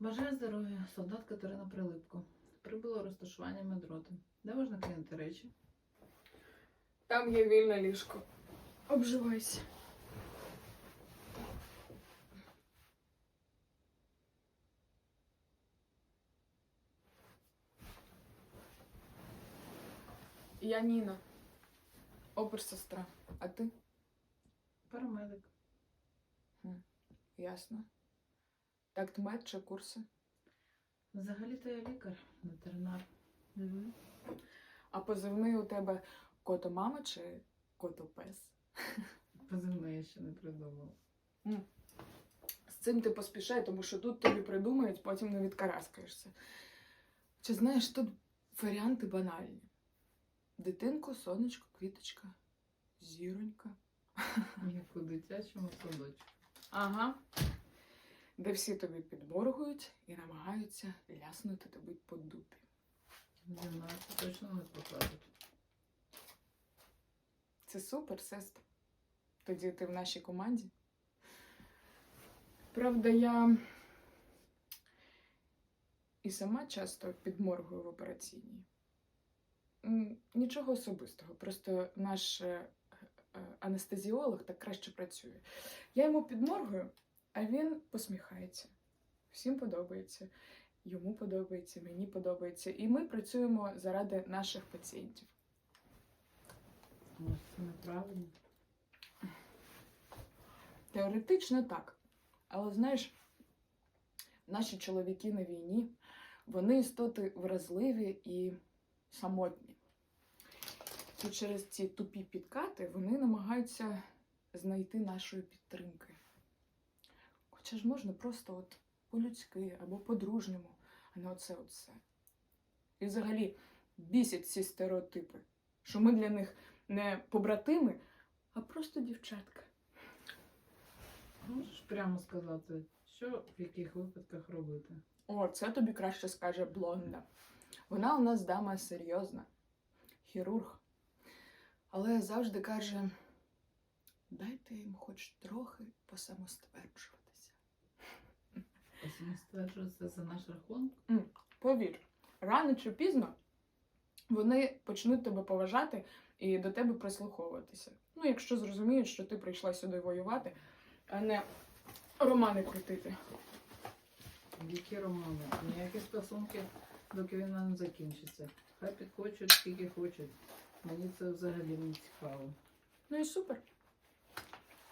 Бажаю здоров'я, солдат Катерина Прилипко. Прибуло розташування медроти. Де можна кинути речі? Там є вільне ліжко. Обживайся. Я Ніна. Опер-сестра. А ти? Парамедик. Ясно. Так, мед чи курси? Взагалі-то я лікар, ветеринар. А позивний у тебе кото-мама чи кото-пес? Позивний я ще не придумала. З цим ти поспішай, тому що тут тобі придумають, потім не відкараскаєшся. Чи знаєш, тут варіанти банальні: дитинко, сонечко, квіточка, зіронька. Як у дитячому садочку. Ага. Де всі тобі підморгують і намагаються ляснути тобі по дупі. Зі мною це точно не покажуть. Це супер, сестра. Тоді ти в нашій команді. Правда, я і сама часто підморгую в операційній. Нічого особистого, просто наш е, е, анестезіолог так краще працює. Я йому підморгую, а він посміхається. Всім подобається. Йому подобається, мені подобається. І ми працюємо заради наших пацієнтів. Може, це неправильно. Теоретично так. Але знаєш, наші чоловіки на війні, вони істоти вразливі і самотні. І через ці тупі підкати вони намагаються знайти нашої підтримки. Хоча ж можна просто от по-людськи або по-дружньому, а не оце оце. І взагалі бісять ці стереотипи, що ми для них не побратими, а просто дівчатка. Можеш прямо сказати, що в яких випадках робити? О, це тобі краще скаже блонда. Вона у нас дама серйозна, хірург. Але завжди каже: дайте їм хоч трохи посамостверджуватися. Ось стверджується за наш рахунок. Повір, рано чи пізно вони почнуть тебе поважати і до тебе прислуховуватися. Ну, якщо зрозуміють, що ти прийшла сюди воювати, а не романи крутити. Які романи? Ніякі стосунки, доки війна не закінчиться. Хай підхочуть, скільки хочуть. Мені це взагалі не цікаво. Ну і супер.